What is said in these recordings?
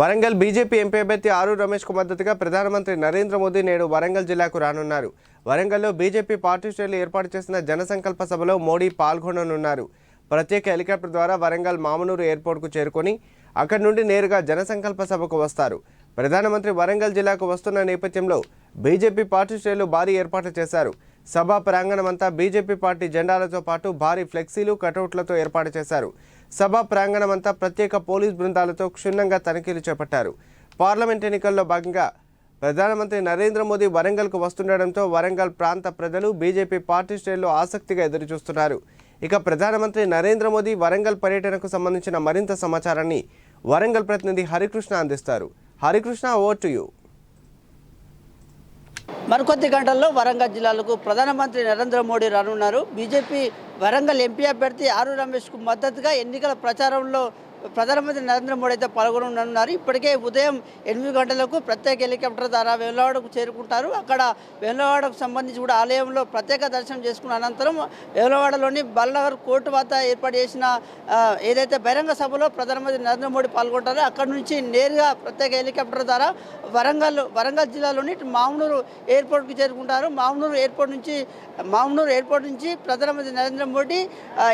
Warangal BJP MP అభ్యర్థి ఆరు రమేష్కు మద్దతుగా ప్రధానమంత్రి నరేంద్ర మోదీ నేడు వరంగల్ జిల్లాకు రానున్నారు. వరంగల్లో బీజేపీ పార్టీ శ్రేణులు ఏర్పాటు చేసిన జనసంకల్ప సభలో మోడీ పాల్గొననున్నారు. ప్రత్యేక హెలికాప్టర్ ద్వారా వరంగల్ మామనూరు ఎయిర్పోర్ట్కు చేరుకొని అక్కడి నుండి నేరుగా జనసంకల్ప సభకు వస్తారు. ప్రధానమంత్రి వరంగల్ జిల్లాకు వస్తున్న నేపథ్యంలో బీజేపీ పార్టీ శ్రేణులు భారీ ఏర్పాట్లు చేశారు. సభా ప్రాంగణమంతా బీజేపీ పార్టీ జెండాలతో పాటు భారీ ఫ్లెక్సీలు కటౌట్లతో ఏర్పాటు చేశారు. సభా ప్రాంగణమంతా ప్రత్యేక పోలీస్ బృందాలతో క్షుణ్ణంగా తనిఖీలు చేపట్టారు. పార్లమెంట్ ఎన్నికల్లో భాగంగా ప్రధానమంత్రి నరేంద్ర మోదీ వరంగల్కు వస్తుండటంతో వరంగల్ ప్రాంత ప్రజలు బీజేపీ పార్టీ శ్రేణులు ఆసక్తిగా ఎదురుచూస్తున్నారు. ఇక ప్రధానమంత్రి నరేంద్ర మోదీ వరంగల్ పర్యటనకు సంబంధించిన మరింత సమాచారాన్ని వరంగల్ ప్రతినిధి హరికృష్ణ అందిస్తారు. హరికృష్ణ ఓవర్ టు యూ మరికొద్ది గంటల్లో వరంగల్ జిల్లాలకు ప్రధానమంత్రి నరేంద్ర మోడీ రానున్నారు. బీజేపీ వరంగల్ ఎంపీ అభ్యర్థి ఆరు రమేష్కు మద్దతుగా ఎన్నికల ప్రచారంలో ప్రధానమంత్రి నరేంద్ర మోడీ అయితే పాల్గొననున్నారు. ఇప్పటికే ఉదయం ఎనిమిది గంటలకు ప్రత్యేక హెలికాప్టర్ ద్వారా వేములవాడకు చేరుకుంటారు. అక్కడ వేములవాడకు సంబంధించి కూడా ఆలయంలో ప్రత్యేక దర్శనం చేసుకున్న అనంతరం వేములవాడలోని బల్నగర్ కోర్టు వద్ద ఏర్పాటు చేసిన ఏదైతే బహిరంగ సభలో ప్రధానమంత్రి నరేంద్ర మోడీ పాల్గొంటారో అక్కడ నుంచి నేరుగా ప్రత్యేక హెలికాప్టర్ ద్వారా వరంగల్ వరంగల్ జిల్లాలోని మామనూరు ఎయిర్పోర్ట్కి చేరుకుంటారు. మామనూరు ఎయిర్పోర్ట్ నుంచి మామనూరు ఎయిర్పోర్ట్ నుంచి ప్రధానమంత్రి నరేంద్ర మోడీ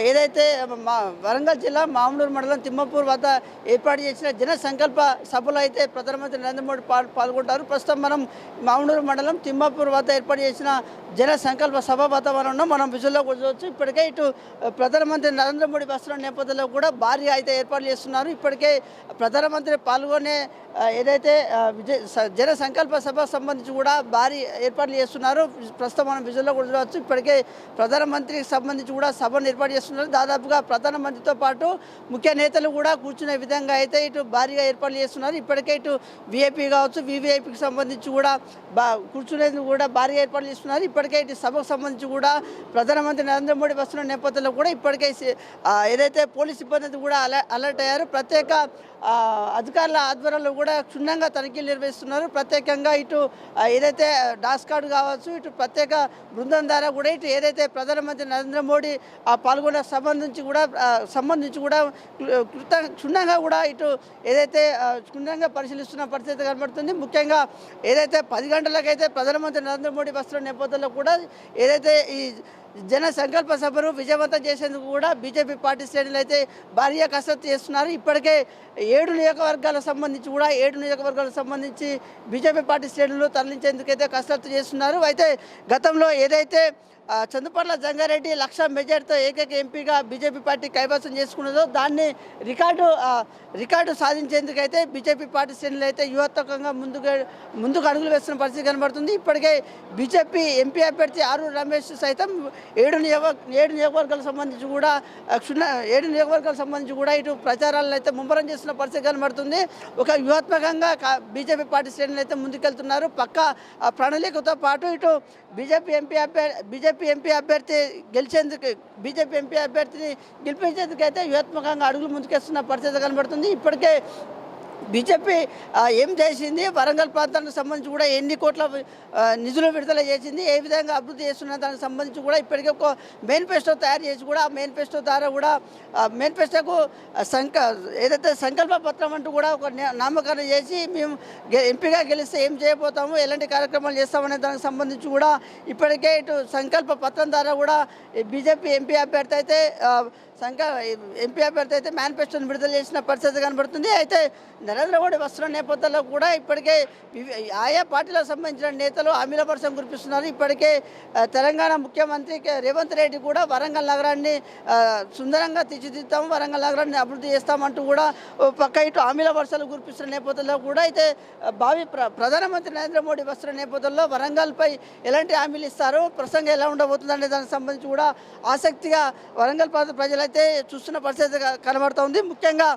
ఏదైతే మా వరంగల్ జిల్లా మామనూరు మండలం తిమ్మపూర్ వద్ద ఏర్పాటు చేసిన జన సంకల్ప సభలో అయితే ప్రధానమంత్రి నరేంద్ర మోడీ పాల్ పాల్గొంటారు. ప్రస్తుతం మనం మామనూరు మండలం తిమ్మాపూర్ వద్ద ఏర్పాటు చేసిన జన సంకల్ప సభ వాతావరణంలో మనం విజయంలో కూర్చోవచ్చు చూడవచ్చు ఇప్పటికే ఇటు ప్రధానమంత్రి నరేంద్ర మోడీ వస్తున్న నేపథ్యంలో కూడా భారీగా అయితే ఏర్పాట్లు చేస్తున్నారు. ఇప్పటికే ప్రధానమంత్రి పాల్గొనే ఏదైతే జన సంకల్ప సభ సంబంధించి కూడా భారీ ఏర్పాట్లు చేస్తున్నారు. ప్రస్తుతం మనం విజువల్లో కూడా చూడవచ్చు ఇప్పటికే ప్రధానమంత్రికి సంబంధించి కూడా సభను ఏర్పాటు చేస్తున్నారు. దాదాపుగా ప్రధానమంత్రితో పాటు ముఖ్య నేతలు కూడా కూర్చునే విధంగా అయితే ఇటు భారీగా ఏర్పాట్లు చేస్తున్నారు. ఇప్పటికే ఇటు విఐపి కావచ్చు వివిఐపికి సంబంధించి కూడా బా కూర్చునేందుకు కూడా భారీగా ఏర్పాట్లు చేస్తున్నారు. ఇప్పటికే ఇటు సభకు సంబంధించి కూడా ప్రధానమంత్రి నరేంద్ర మోడీ వస్తున్న నేపథ్యంలో కూడా ఇప్పటికే ఏదైతే పోలీస్ సిబ్బంది కూడా అల అలర్ట్ అయ్యారు ప్రత్యేక అధికారుల ఆధ్వర్యంలో కూడా క్షుణ్ణంగా తనిఖీలు నిర్వహిస్తున్నారు. ప్రత్యేకంగా ఇటు ఏదైతే డాస్ కార్డు కావచ్చు ఇటు ప్రత్యేక బృందం ద్వారా కూడా ఇటు ఏదైతే ప్రధానమంత్రి నరేంద్ర మోడీ ఆ పాల్గొన్న సంబంధించి కూడా సంబంధించి కూడా కృత క్షుణ్ణంగా కూడా ఇటు ఏదైతే క్షుణ్ణంగా పరిశీలిస్తున్న పరిస్థితి కనబడుతుంది. ముఖ్యంగా ఏదైతే పది గంటలకైతే ప్రధానమంత్రి నరేంద్ర మోడీ వస్తున్న నేపథ్యంలో కూడా ఏదైతే ఈ జన సంకల్ప సభను విజయవంతం చేసేందుకు కూడా బీజేపీ పార్టీ శ్రేణులు అయితే భారీగా కసరత్తు చేస్తున్నారు. ఇప్పటికే ఏడు నియోజకవర్గాలకు సంబంధించి కూడా ఏడు నియోజకవర్గాలకు సంబంధించి బీజేపీ పార్టీ శ్రేణులు తరలించేందుకైతే కసరత్తు చేస్తున్నారు. అయితే గతంలో ఏదైతే చందుపర్ల జంగారెడ్డి లక్ష మెజార్టీతో ఏకైక ఎంపీగా బీజేపీ పార్టీ కైవసం చేసుకున్నదో దాన్ని రికార్డు రికార్డు రికార్డు సాధించేందుకైతే బీజేపీ పార్టీ శ్రేణులు అయితే యువత్వకంగా ముందుకు ముందుకు అడుగులు వేస్తున్న పరిస్థితి కనబడుతుంది. ఇప్పటికే బీజేపీ ఎంపీ అభ్యర్థి ఆరు రమేష్ సైతం ఏడు నియోగ ఏడు నియోగవర్గాలకు సంబంధించి కూడా ఆ, ఏడు నియోగవర్గాలకు సంబంధించి కూడా ఇటు ప్రచారాలను అయితే ముమ్మరం చేస్తున్న పరిస్థితి కనబడుతుంది. ఒక వ్యూహాత్మకంగా బీజేపీ పార్టీ శ్రేణులు అయితే ముందుకెళ్తున్నారు. పక్క ఆ, ప్రణాళికతో పాటు ఇటు బీజేపీ ఎంపీ అభ్యర్థి బీజేపీ ఎంపీ అభ్యర్థి గెలిచేందుకు బీజేపీ ఎంపీ అభ్యర్థిని గెలిపించేందుకు అయితే వ్యూహాత్మకంగా అడుగులు ముందుకేస్తున్న పరిస్థితి కనబడుతుంది. ఇప్పటికే బీజేపీ ఏం చేసింది? వరంగల్ ప్రాంతానికి సంబంధించి కూడా ఎన్ని కోట్ల నిధులు విడుదల చేసింది? ఏ విధంగా అభివృద్ధి చేస్తున్న దానికి సంబంధించి కూడా ఇప్పటికే ఒక మేనిఫెస్టో తయారు చేసి కూడా ఆ మేనిఫెస్టో ద్వారా కూడా మేనిఫెస్టోకు సంక ఏదైతే సంకల్ప పత్రం అంటూ కూడా ఒక నామకరణ చేసి మేము గె- ఎంపీగా గెలిస్తే ఏం చేయబోతాము? ఎలాంటి కార్యక్రమాలు చేస్తామనే దానికి సంబంధించి కూడా ఇప్పటికే ఇటు సంకల్ప పత్రం ద్వారా కూడా బీజేపీ ఎంపీ అభ్యర్థి అయితే సంఘ ఎంపీ అభ్యర్థి అయితే మేనిఫెస్టోని విడుదల చేసిన పరిస్థితి కనబడుతుంది. అయితే నరేంద్ర మోడీ వస్తున్న నేపథ్యంలో కూడా ఇప్పటికే ఆయా పార్టీలకు సంబంధించిన నేతలు హామీల వర్షం కురిపిస్తున్నారు. ఇప్పటికే తెలంగాణ ముఖ్యమంత్రి రేవంత్ రెడ్డి కూడా వరంగల్ నగరాన్ని సుందరంగా తీర్చిదిద్దాము వరంగల్ నగరాన్ని అభివృద్ధి చేస్తామంటూ కూడా ఓ పక్క ఇటు హామీల వర్షాలు కురిపిస్తున్న నేపథ్యంలో కూడా అయితే భావి ప్ర ప్రధానమంత్రి నరేంద్ర మోడీ వస్తున్న నేపథ్యంలో వరంగల్పై ఎలాంటి హామీలు ఇస్తారు ప్రసంగం ఎలా ఉండబోతుందనే దానికి సంబంధించి కూడా ఆసక్తిగా వరంగల్ ప్రాంత అయితే చూస్తున్న పరిస్థితి కనబడుతుంది కనబడుతోంది. ముఖ్యంగా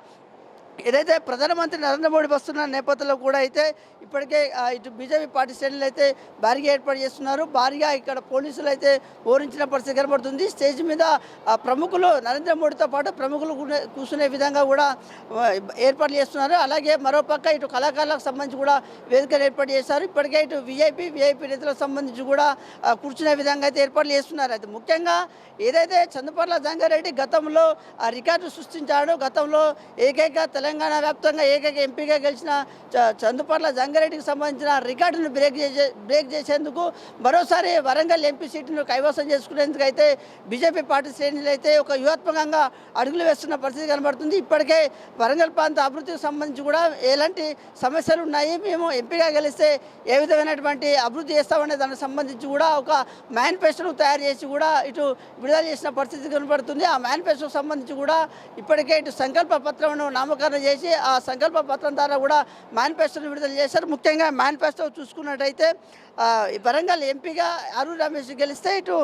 ఏదైతే ప్రధానమంత్రి నరేంద్ర మోడీ వస్తున్న నేపథ్యంలో కూడా అయితే ఇప్పటికే ఇటు బీజేపీ పార్టీ శ్రేణులు అయితే భారీగా ఏర్పాటు చేస్తున్నారు. భారీగా ఇక్కడ పోలీసులు అయితే ఓరించిన పరిస్థితి కనబడుతుంది. స్టేజ్ మీద ఆ, ప్రముఖులు నరేంద్ర మోడీతో పాటు ప్రముఖులు కూర్చునే విధంగా కూడా ఏర్పాట్లు చేస్తున్నారు. అలాగే మరోపక్క ఇటు కళాకారులకు సంబంధించి కూడా వేదికలు ఏర్పాటు చేశారు. ఇప్పటికే ఇటు విఐపి విఐపి నేతలకు సంబంధించి కూడా కూర్చునే విధంగా అయితే ఏర్పాట్లు చేస్తున్నారు. అయితే ముఖ్యంగా ఏదైతే చంద్రపర్ల జంగారెడ్డి గతంలో ఆ రికార్డు సృష్టించాడో గతంలో ఏకైక తెలంగాణ తెలంగాణ వ్యాప్తంగా ఏకైక ఎంపీగా గెలిచిన చ- చందుపర్ల జంగారెడ్డికి సంబంధించిన రికార్డును బ్రేక్ చేసే బ్రేక్ చేసేందుకు మరోసారి వరంగల్ ఎంపీ సీటును కైవసం చేసుకునేందుకు అయితే బీజేపీ పార్టీ శ్రేణులు అయితే ఒక వ్యూహాత్మకంగా అడుగులు వేస్తున్న పరిస్థితి కనబడుతుంది. ఇప్పటికే వరంగల్ ప్రాంత అభివృద్ధికి సంబంధించి కూడా ఎలాంటి సమస్యలు ఉన్నాయి? మేము ఎంపీగా గెలిస్తే ఏ విధమైనటువంటి అభివృద్ధి చేస్తామనే దానికి సంబంధించి కూడా ఒక మేనిఫెస్టోను తయారు చేసి కూడా ఇటు విడుదల చేసిన పరిస్థితి కనబడుతుంది. ఆ మేనిఫెస్టోకి సంబంధించి కూడా ఇప్పటికే ఇటు సంకల్ప పత్రంను నామకరణం చేసి ఆ సంకల్ప పత్రం ద్వారా కూడా మేనిఫెస్టోను విడుదల చేశారు. ముఖ్యంగా మేనిఫెస్టో చూసుకున్నట్టయితే ఈ వరంగల్ ఎంపీగా అరుణ్ రమేష్ గెలిస్తే ఇటు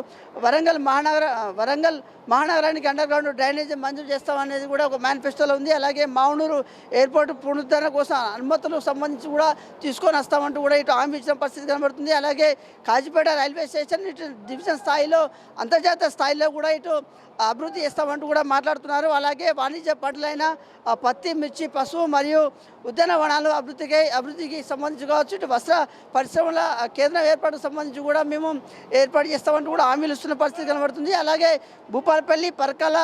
వరంగల్ మహానగర వరంగల్ మహానగరానికి అండర్ గ్రౌండ్ డ్రైనేజ్ మంజూరు చేస్తామనేది కూడా ఒక మేనిఫెస్టోలో ఉంది. అలాగే మావునూరు ఎయిర్పోర్ట్ పునరుద్ధరణ కోసం అనుమతులకు సంబంధించి కూడా తీసుకొని వస్తామంటూ కూడా ఇటు హామీ ఇచ్చిన పరిస్థితి కనబడుతుంది. అలాగే కాజీపేట రైల్వే స్టేషన్ ఇటు డివిజన్ స్థాయిలో అంతర్జాతీయ స్థాయిలో కూడా ఇటు అభివృద్ధి చేస్తామంటూ కూడా మాట్లాడుతున్నారు. అలాగే వాణిజ్య పంటలైన పత్తి మిర్చి పశువు మరియు ఉద్యానవనాలు అభివృద్ధికి అభివృద్ధికి సంబంధించి కావచ్చు. ఇటు వస్త్ర పరిశ్రమల కేంద్రం ఏర్పాటుకు సంబంధించి కూడా మేము ఏర్పాటు చేస్తామంటూ కూడా హామీలు ఇస్తున్న పరిస్థితి కనబడుతుంది. అలాగే భూపాలపల్లి పరకాల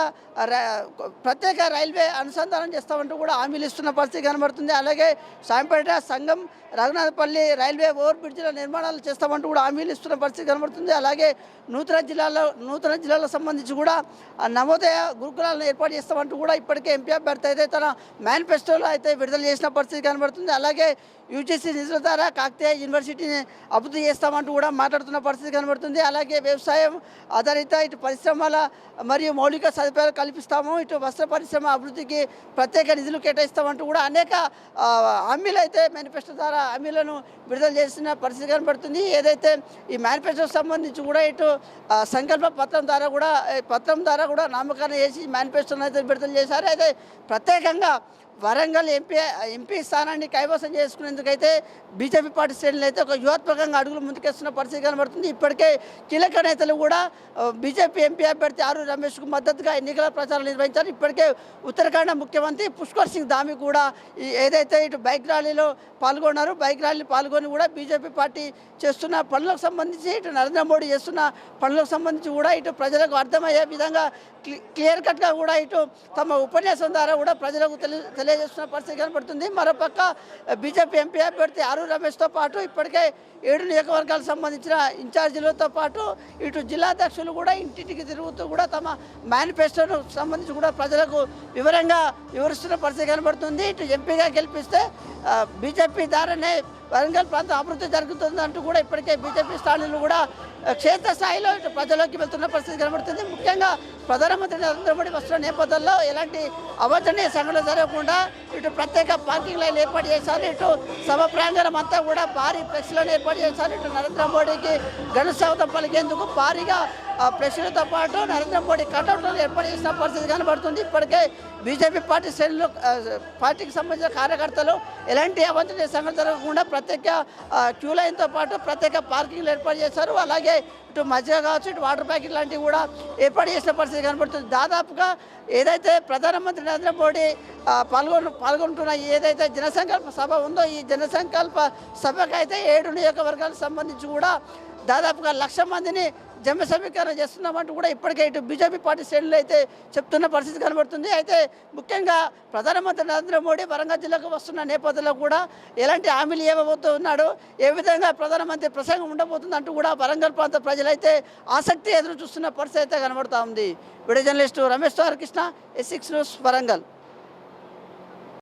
ప్రత్యేక రైల్వే అనుసంధానం చేస్తామంటూ కూడా హామీలు ఇస్తున్న పరిస్థితి కనబడుతుంది. అలాగే సాయంపేట సంఘం రఘునాథపల్లి రైల్వే ఓవర్ బ్రిడ్జ్ల నిర్మాణాలు చేస్తామంటూ కూడా హామీలు ఇస్తున్న పరిస్థితి కనబడుతుంది. అలాగే నూతన జిల్లాలో నూతన జిల్లాలకు సంబంధించి కూడా నవోదయ గురుకులాలను ఏర్పాటు చేస్తామంటూ కూడా ఇప్పటికే ఎంపీ అభ్యర్థి అయితే తన మేనిఫెస్టోలో అయితే విడుదల చేసిన పరిస్థితి కనబడుతుంది. అలాగే యూజీసీ నిధుల ద్వారా కాకతీయ యూనివర్సిటీని అభివృద్ధి చేస్తామంటూ కూడా మాట్లాడుతున్న పరిస్థితి కనబడుతుంది. అలాగే వ్యవసాయం ఆధారిత ఇటు పరిశ్రమల మరియు మౌలిక సదుపాయాలు కల్పిస్తాము. ఇటు వస్త్ర పరిశ్రమ అభివృద్ధికి ప్రత్యేక నిధులు కేటాయిస్తామంటూ కూడా అనేక హామీలు అయితే మేనిఫెస్టో ద్వారా హామీలను విడుదల చేసిన పరిస్థితి కనబడుతుంది. ఏదైతే ఈ మేనిఫెస్టోకి సంబంధించి కూడా ఇటు సంకల్ప పత్రం ద్వారా కూడా పత్రం ద్వారా కూడా నామకరణ చేసి మేనిఫెస్టోను అయితే విడుదల చేశారు. అయితే ప్రత్యేకంగా వరంగల్ ఎంపీ ఎంపీ స్థానాన్ని కైవసం చేసుకునేందుకైతే బీజేపీ పార్టీ శ్రేణులు అయితే ఒక వ్యూహాత్మకంగా అడుగులు ముందుకేస్తున్న పరిస్థితి కనబడుతుంది. ఇప్పటికే కీలక నేతలు కూడా బీజేపీ ఎంపీ అభ్యర్థి ఆరు రమేష్కు మద్దతుగా ఎన్నికల ప్రచారం నిర్వహించారు. ఇప్పటికే ఉత్తరాఖండ్ ముఖ్యమంత్రి పుష్కర్ సింగ్ ధామి కూడా ఏదైతే ఇటు బైక్ ర్యాలీలో పాల్గొన్నారు బైక్ ర్యాలీ పాల్గొని కూడా బీజేపీ పార్టీ చేస్తున్న పనులకు సంబంధించి ఇటు నరేంద్ర మోడీ చేస్తున్న పనులకు సంబంధించి కూడా ఇటు ప్రజలకు అర్థమయ్యే విధంగా క్లియర్ కట్గా కూడా ఇటు తమ ఉపన్యాసం ద్వారా కూడా ప్రజలకు తెలి తెలియజేస్తున్న పరిస్థితి కనబడుతుంది మరోపక్క బీజేపీ ఎంపీ అభ్యర్థి ఆరు రమేష్తో పాటు ఇప్పటికే ఏడు నియోజకవర్గాలకు సంబంధించిన ఇన్ఛార్జీలతో పాటు ఇటు జిల్లాధ్యక్షులు కూడా ఇంటింటికి తిరుగుతూ కూడా తమ మేనిఫెస్టోను సంబంధించి కూడా ప్రజలకు వివరంగా వివరిస్తున్న పరిస్థితి కనబడుతుంది ఇటు ఎంపీగా గెలిపిస్తే బీజేపీ ద్వారానే వరంగల్ ప్రాంతం అభివృద్ధి జరుగుతుందంటూ కూడా ఇప్పటికే బీజేపీ స్థానికులు కూడా క్షేత్రస్థాయిలో ఇటు వెళ్తున్న పరిస్థితి కనబడుతుంది. ముఖ్యంగా ప్రధానమంత్రి నరేంద్ర మోడీ వస్తున్న నేపథ్యంలో ఎలాంటి అవాంఛనీయ సంఘటనలు జరగకుండా ఇటు ప్రత్యేక పార్కింగ్ లైన్ ఏర్పాటు చేశారు. ఇటు సభ ప్రాంగణం అంతా కూడా భారీ ఫ్లెక్స్లను ఏర్పాటు చేశారు. ఇటు నరేంద్ర మోడీకి ఘన స్వాగతం పలికేందుకు భారీగా ఆ ప్రశ్నలతో పాటు నరేంద్ర మోడీ కటౌట్లను ఏర్పాటు చేసిన పరిస్థితి కనబడుతుంది. ఇప్పటికే బీజేపీ పార్టీ శ్రేణులు పార్టీకి సంబంధించిన కార్యకర్తలు ఎలాంటి అవాంఛనీయ సంఘటన జరగకుండా ప్రత్యేక క్యూ లైన్తో పాటు ప్రత్యేక పార్కింగ్లు ఏర్పాటు చేశారు. అలాగే ఇటు మధ్య కావచ్చు ఇటు వాటర్ ప్యాకెట్ లాంటివి కూడా ఏర్పాటు చేసిన పరిస్థితి కనబడుతుంది. దాదాపుగా ఏదైతే ప్రధానమంత్రి నరేంద్ర మోడీ ఆ, పాల్గొన పాల్గొంటున్న ఏదైతే జనసంకల్ప సభ ఉందో ఈ జనసంకల్ప సభకు అయితే ఏడు నియోజకవర్గాలకు సంబంధించి కూడా దాదాపుగా లక్ష మందిని జమ సమీకరణ చేస్తున్నామంటూ కూడా ఇప్పటికే ఇటు బీజేపీ పార్టీ శ్రేణులు అయితే చెప్తున్న పరిస్థితి కనబడుతుంది. అయితే ముఖ్యంగా ప్రధానమంత్రి నరేంద్ర మోడీ వరంగల్ జిల్లాకు వస్తున్న నేపథ్యంలో కూడా ఎలాంటి హామీలు ఇవ్వబోతూ ఉన్నాడు ఏ విధంగా ప్రధానమంత్రి ప్రసంగం ఉండబోతుంది అంటూ కూడా వరంగల్ ప్రాంత ప్రజలైతే ఆసక్తి ఎదురు చూస్తున్న పరిస్థితి అయితే కనబడుతూ ఉంది. Video journalist Ramesh Krishna S six news Warangal.